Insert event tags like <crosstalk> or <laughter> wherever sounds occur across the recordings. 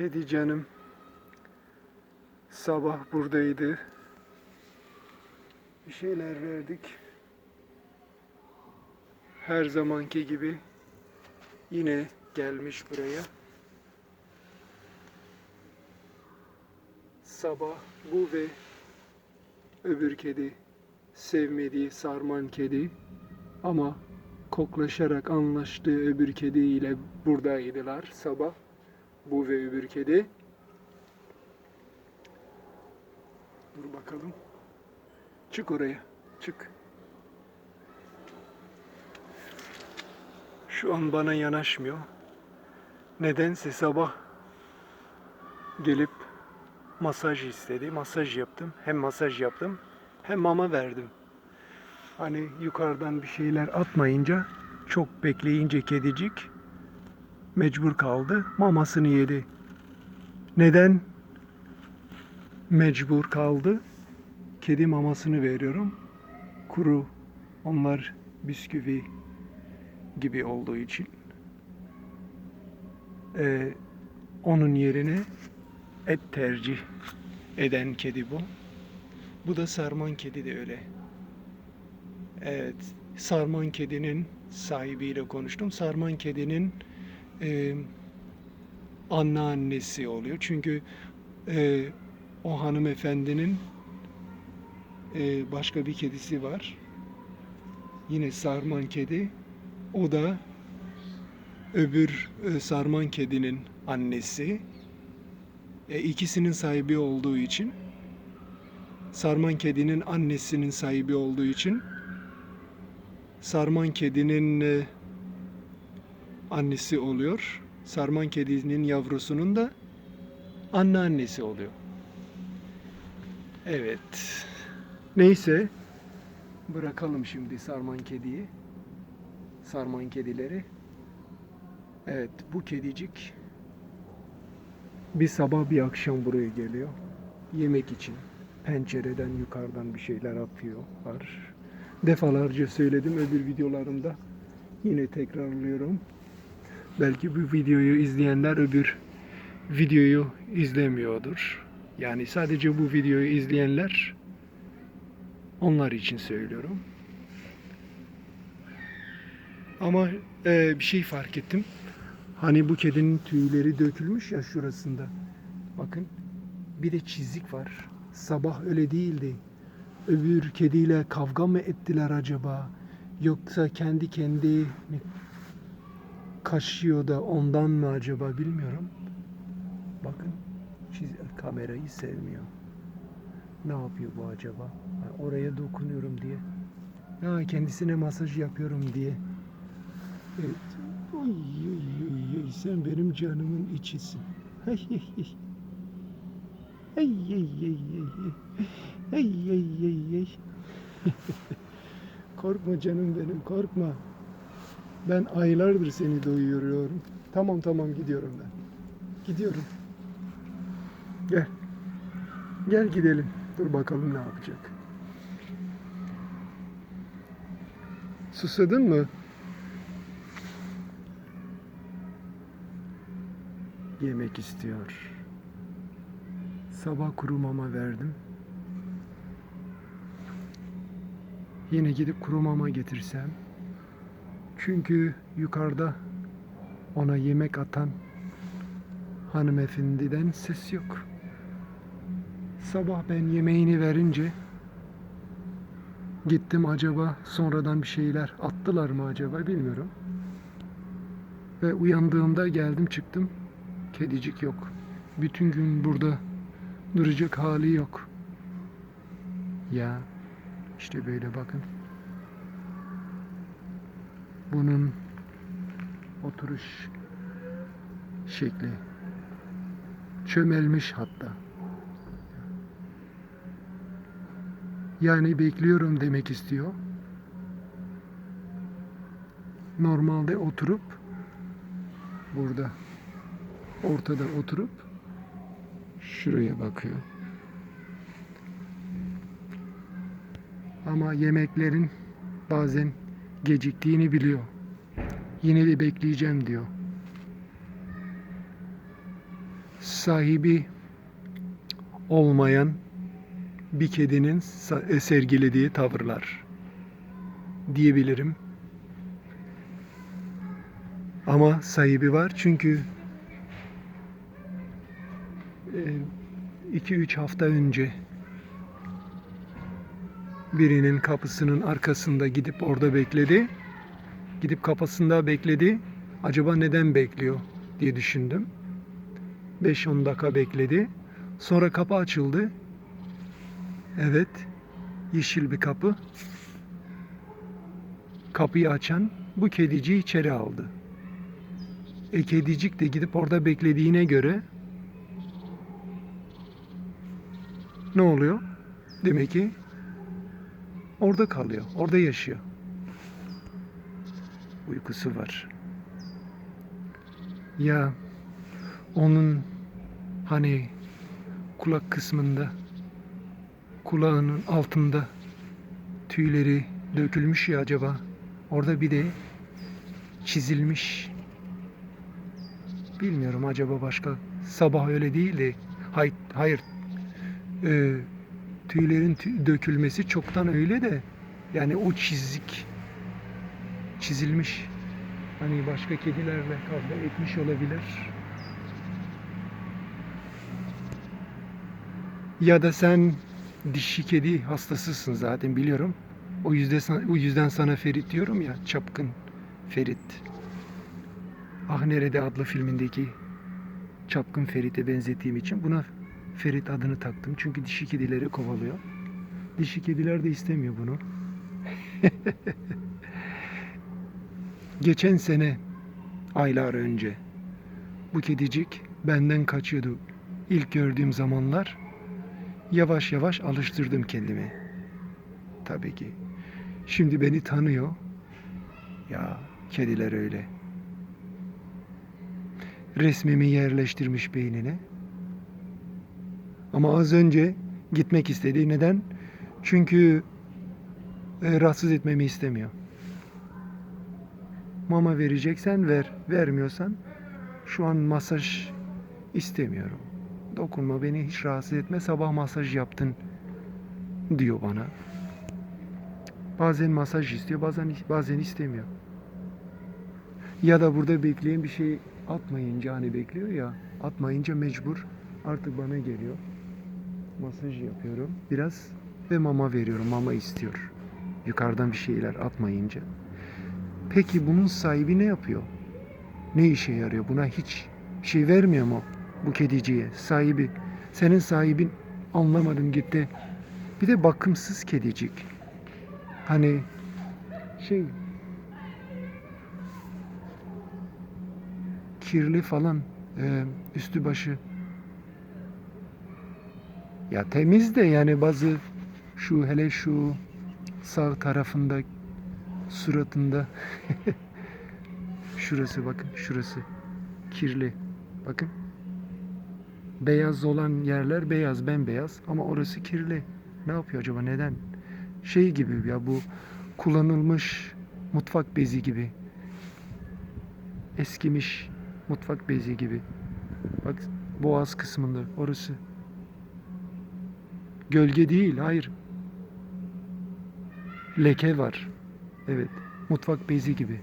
Kedi canım sabah buradaydı. Bir şeyler verdik. Her zamanki gibi yine gelmiş buraya. Sabah bu ve öbür kedi sevmediği sarman kedi ama koklaşarak anlaştığı öbür kedi ile buradaydılar sabah. Bu ve öbür kedi. Dur bakalım. Çık oraya. Çık. Şu an bana yanaşmıyor. Nedense sabah gelip masaj istedi. Masaj yaptım. Hem masaj yaptım hem mama verdim. Hani yukarıdan bir şeyler atmayınca çok bekleyince kedicik mecbur kaldı. Mamasını yedi. Neden mecbur kaldı? Kedi mamasını veriyorum. Kuru. Onlar bisküvi gibi olduğu için. Ee, onun yerine et tercih eden kedi bu. Bu da sarman kedi de öyle. Evet, sarman kedinin sahibiyle konuştum. Sarman kedinin e, anneannesi oluyor. Çünkü e, o hanımefendinin e, başka bir kedisi var. Yine sarman kedi. O da öbür e, sarman kedinin annesi. E, ikisinin sahibi olduğu için sarman kedinin annesinin sahibi olduğu için sarman kedinin e, annesi oluyor. Sarman kedinin yavrusunun da anneannesi oluyor. Evet. Neyse. Bırakalım şimdi sarman kediyi. Sarman kedileri. Evet bu kedicik bir sabah bir akşam buraya geliyor. Yemek için. Pencereden yukarıdan bir şeyler atıyorlar. Defalarca söyledim öbür videolarımda. Yine tekrarlıyorum. Belki bu videoyu izleyenler öbür videoyu izlemiyordur. Yani sadece bu videoyu izleyenler onlar için söylüyorum. Ama e, bir şey fark ettim. Hani bu kedinin tüyleri dökülmüş ya şurasında. Bakın bir de çizik var. Sabah öyle değildi. Öbür kediyle kavga mı ettiler acaba? Yoksa kendi kendi kaşıyor da ondan mı acaba bilmiyorum. Bakın kamerayı sevmiyor. Ne yapıyor bu acaba? Ha, oraya dokunuyorum diye. Ha, kendisine masaj yapıyorum diye. Evet. Oy, oy, oy, oy, sen benim canımın içisin. Hey, hey, hey. Hey, hey, hey, hey. korkma canım benim, korkma. Ben aylardır seni doyuruyorum. Tamam tamam gidiyorum ben. Gidiyorum. Gel. Gel gidelim. Dur bakalım ne yapacak. Susadın mı? Yemek istiyor. Sabah kuru mama verdim. Yine gidip kuru mama getirsem. Çünkü yukarıda ona yemek atan hanımefendiden ses yok. Sabah ben yemeğini verince gittim acaba sonradan bir şeyler attılar mı acaba bilmiyorum. Ve uyandığımda geldim çıktım. Kedicik yok. Bütün gün burada duracak hali yok. Ya işte böyle bakın. Bunun oturuş şekli çömelmiş hatta. Yani bekliyorum demek istiyor. Normalde oturup burada ortada oturup şuraya bakıyor. Ama yemeklerin bazen geciktiğini biliyor. Yine de bekleyeceğim diyor. sahibi olmayan bir kedinin e, sergilediği tavırlar diyebilirim. Ama sahibi var çünkü 2-3 hafta önce birinin kapısının arkasında gidip orada bekledi. Gidip kapısında bekledi. Acaba neden bekliyor diye düşündüm. 5-10 dakika bekledi. Sonra kapı açıldı. Evet. Yeşil bir kapı. Kapıyı açan bu kediciyi içeri aldı. E kedicik de gidip orada beklediğine göre ne oluyor? Demek ki orada kalıyor, orada yaşıyor. Uykusu var. Ya onun hani kulak kısmında kulağının altında tüyleri dökülmüş ya acaba orada bir de çizilmiş bilmiyorum acaba başka sabah öyle değildi hayır, hayır Ee, tüylerin tü- dökülmesi çoktan öyle de yani o çizik çizilmiş. Hani başka kedilerle kavga etmiş olabilir. Ya da sen dişi kedi hastasısın zaten biliyorum. O yüzden o yüzden sana Ferit diyorum ya çapkın Ferit. Ah Nerede adlı filmindeki çapkın Ferit'e benzettiğim için buna Ferit adını taktım. Çünkü dişi kedileri kovalıyor. Dişi kediler de istemiyor bunu. <laughs> Geçen sene aylar önce bu kedicik benden kaçıyordu. İlk gördüğüm zamanlar yavaş yavaş alıştırdım kendimi. Tabii ki. Şimdi beni tanıyor. Ya kediler öyle. Resmimi yerleştirmiş beynine. Ama az önce gitmek istedi. Neden? Çünkü e, rahatsız etmemi istemiyor. Mama vereceksen ver. Vermiyorsan şu an masaj istemiyorum. Dokunma beni hiç rahatsız etme. Sabah masaj yaptın diyor bana. Bazen masaj istiyor, bazen bazen istemiyor. Ya da burada bekleyen bir şey atmayınca hani bekliyor ya, atmayınca mecbur artık bana geliyor. Masaj yapıyorum biraz ve mama veriyorum. Mama istiyor. Yukarıdan bir şeyler atmayınca. Peki bunun sahibi ne yapıyor? Ne işe yarıyor? Buna hiç şey vermiyor mu bu kediciye? Sahibi. Senin sahibin anlamadım gitti. Bir de bakımsız kedicik. Hani şey kirli falan e, üstü başı ya temiz de yani bazı şu hele şu sağ tarafında suratında. <laughs> Şurası bakın şurası kirli. Bakın. Beyaz olan yerler beyaz bembeyaz ama orası kirli. Ne yapıyor acaba neden? Şey gibi ya bu kullanılmış mutfak bezi gibi. Eskimiş mutfak bezi gibi. Bak boğaz kısmında orası Gölge değil, hayır. Leke var. Evet, mutfak bezi gibi.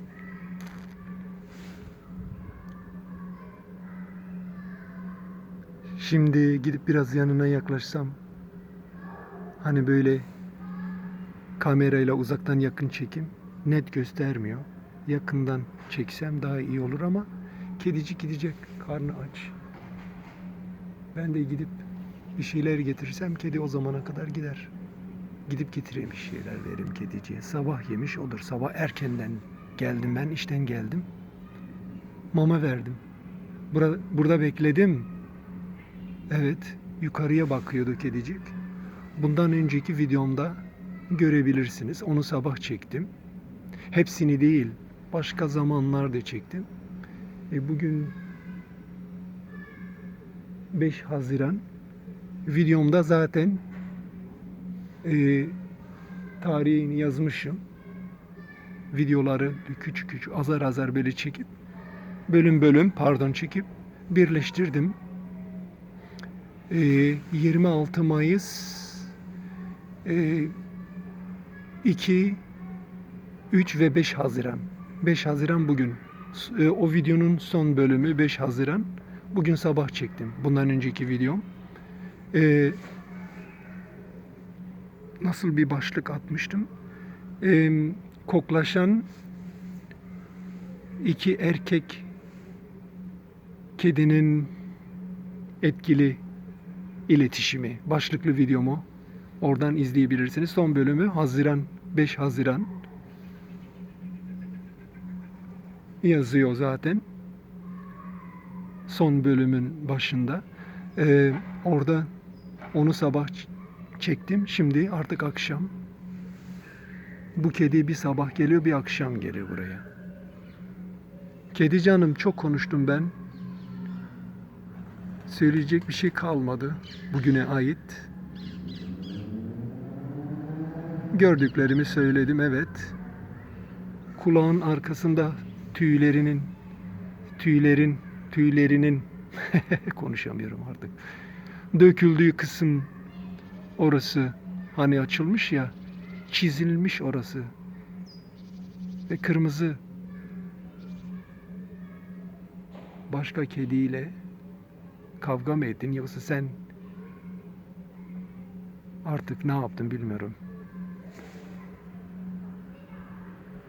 Şimdi gidip biraz yanına yaklaşsam hani böyle kamerayla uzaktan yakın çekim net göstermiyor. Yakından çeksem daha iyi olur ama kedicik gidecek, karnı aç. Ben de gidip bir şeyler getirirsem kedi o zamana kadar gider. Gidip getireyim bir şeyler veririm kediciye. Sabah yemiş olur. Sabah erkenden geldim ben işten geldim. Mama verdim. Burada, burada bekledim. Evet yukarıya bakıyordu kedicik. Bundan önceki videomda görebilirsiniz. Onu sabah çektim. Hepsini değil başka zamanlarda çektim. E bugün 5 Haziran videomda zaten e, tarihini yazmışım. Videoları küçük küçük azar azar böyle çekip bölüm bölüm pardon çekip birleştirdim. Ee, 26 Mayıs e, 2 3 ve 5 Haziran. 5 Haziran bugün. E, o videonun son bölümü 5 Haziran. Bugün sabah çektim. Bundan önceki videom. Ee, nasıl bir başlık atmıştım? Ee, koklaşan iki erkek kedinin etkili iletişimi. Başlıklı videomu oradan izleyebilirsiniz. Son bölümü Haziran 5 Haziran yazıyor zaten. Son bölümün başında. Ee, orada onu sabah çektim. Şimdi artık akşam. Bu kedi bir sabah geliyor, bir akşam geliyor buraya. Kedi canım çok konuştum ben. Söyleyecek bir şey kalmadı bugüne ait. Gördüklerimi söyledim evet. Kulağın arkasında tüylerinin tüylerin tüylerinin <laughs> konuşamıyorum artık. Döküldüğü kısım orası. Hani açılmış ya çizilmiş orası. Ve kırmızı. Başka kediyle kavga mı ettin yoksa sen artık ne yaptın bilmiyorum.